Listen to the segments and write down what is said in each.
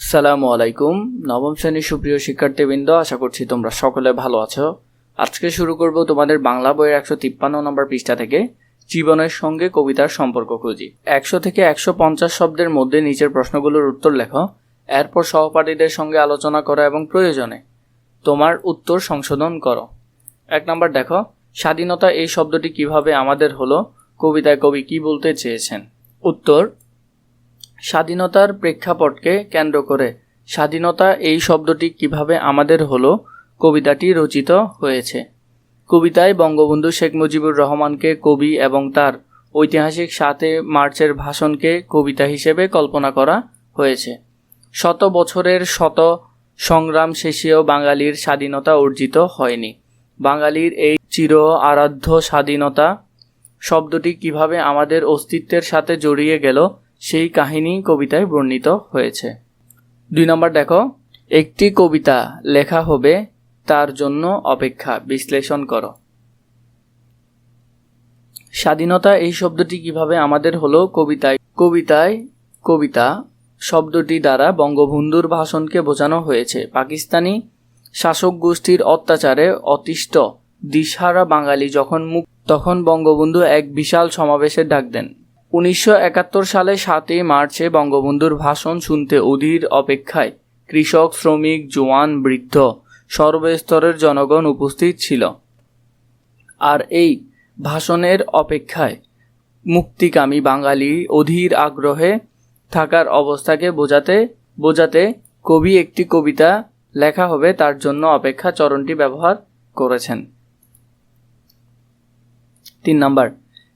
সালামু আলাইকুম। নবম শ্রেণির সুপ্রিয় শিক্ষার্থীবৃন্দ, আশা করছি তোমরা সকলে ভালো আছো। আজকে শুরু করব তোমাদের বাংলা বইয়ের একশো তিপ্পান্ন নম্বর পৃষ্ঠা থেকে, জীবনের সঙ্গে কবিতার সম্পর্ক খুঁজি। একশো থেকে একশো পঞ্চাশ শব্দের মধ্যে নিচের প্রশ্নগুলোর উত্তর লেখো, এরপর সহপাঠীদের সঙ্গে আলোচনা করো এবং প্রয়োজনে তোমার উত্তর সংশোধন করো। এক নম্বর দেখো, স্বাধীনতা এই শব্দটি কীভাবে আমাদের হলো, কবিতায় কবি কি বলতে চেয়েছেন? উত্তর স্বাধীনতার প্রেক্ষাপটকে কেন্দ্র করে। স্বাধীনতা এই শব্দটি কীভাবে আমাদের হলো, কবিতাটি রচিত হয়েছে। কবিতায় বঙ্গবন্ধু শেখ মুজিবুর রহমানকে কবি এবং তার ঐতিহাসিক সাতে মার্চের ভাষণকে কবিতা হিসেবে কল্পনা করা হয়েছে। শত বছরের শত সংগ্রাম শেষেও বাঙালির স্বাধীনতা অর্জিত হয়নি। বাঙালির এই চির আরাধ্য স্বাধীনতা শব্দটি কীভাবে আমাদের অস্তিত্বের সাথে জড়িয়ে গেল সেই কাহিনী কবিতায় বর্ণিত হয়েছে। দুই নম্বর দেখো, একটি কবিতা লেখা হবে, তার জন্য অপেক্ষা, বিশ্লেষণ করো। স্বাধীনতা এই শব্দটি কীভাবে আমাদের হলো? কবিতায় কবিতায়, কবিতা শব্দটি দ্বারা বঙ্গবন্ধুর ভাষণকে বোঝানো হয়েছে। পাকিস্তানি শাসক গোষ্ঠীর অত্যাচারে অতিষ্ঠ দিশহারা বাঙালি যখন মুখ তখন বঙ্গবন্ধু এক বিশাল সমাবেশের ডাক দেন। উনিশশো একাত্তর সালে সাতই মার্চে বঙ্গবন্ধুর ভাষণ শুনতে অধীর অপেক্ষায় কৃষক, শ্রমিক, জোয়ান, বৃদ্ধ সর্বস্তরের জনগণ উপস্থিত ছিল। আর এই ভাষণের অপেক্ষায় মুক্তিকামী বাঙালি অধীর আগ্রহে থাকার অবস্থাকে বোঝাতে বোঝাতে কবি একটি কবিতা লেখা হবে, তার জন্য অপেক্ষা চরণটি ব্যবহার করেছেন। তিন নম্বর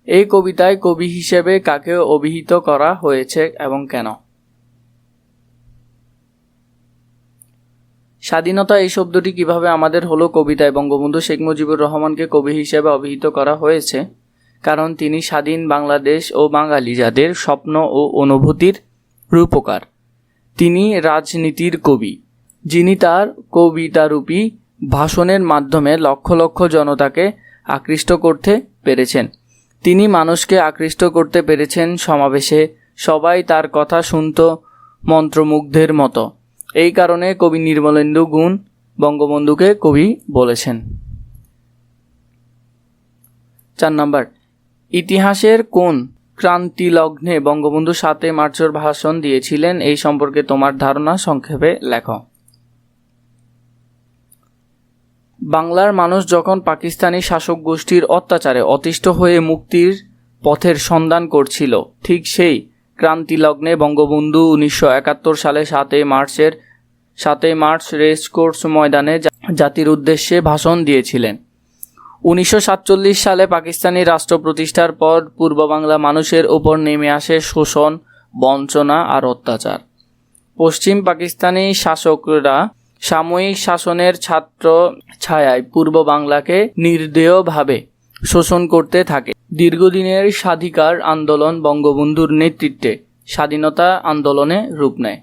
এই কবিতায় কবি হিসেবে কাকে অভিহিত করা হয়েছে এবং কেন? স্বাধীনতা এই শব্দটি কীভাবে আমাদের হলো কবিতায় বঙ্গবন্ধু শেখ মুজিবুর রহমানকে কবি হিসেবে অভিহিত করা হয়েছে? কারণ তিনি স্বাধীন বাংলাদেশ ও বাঙালি যাদের স্বপ্ন ও অনুভূতির রূপকার। তিনি রাজনীতির কবি, যিনি তার কবিতারূপী ভাষণের মাধ্যমে লক্ষ লক্ষ জনতাকে আকৃষ্ট করতে পেরেছেন। তিনি মানুষকে আকৃষ্ট করতে পেরেছেন সমাবেশে। সবাই তার কথা শুনত মন্ত্রমুগ্ধের মতো। এই কারণে কবি নির্মলেন্দু গুণ বঙ্গবন্ধুকে কবি বলেছেন। চার নম্বর। ইতিহাসের কোন ক্রান্তি লগ্নে বঙ্গবন্ধু সাতে মার্চের ভাষণ দিয়েছিলেন এই সম্পর্কে তোমার ধারণা সংক্ষেপে লেখো। বাংলার মানুষ যখন পাকিস্তানি শাসক গোষ্ঠীর অত্যাচারে অতিষ্ঠ হয়ে মুক্তির পথের সন্ধান করছিল, ঠিক সেই ক্রান্তি লগ্নে বঙ্গবন্ধু উনিশশো একাত্তর সালে সাতই মার্চের, সাতই মার্চ রেস কোর্স ময়দানে জাতির উদ্দেশ্যে ভাষণ দিয়েছিলেন। উনিশশো সাতচল্লিশ সালে পাকিস্তানি রাষ্ট্র প্রতিষ্ঠার পর পূর্ব বাংলা মানুষের ওপর নেমে আসে শোষণ, বঞ্চনা আর অত্যাচার। পশ্চিম পাকিস্তানি শাসকরা সাময়িক শাসনের ছাত্র ছায়ায় পূর্ব বাংলাকে নির্দেয়ভাবে শোষণ করতে থাকে। দীর্ঘদিনের স্বাধিকার আন্দোলন বঙ্গবন্ধুর নেতৃত্বে স্বাধীনতা আন্দোলনে রূপ নেয়।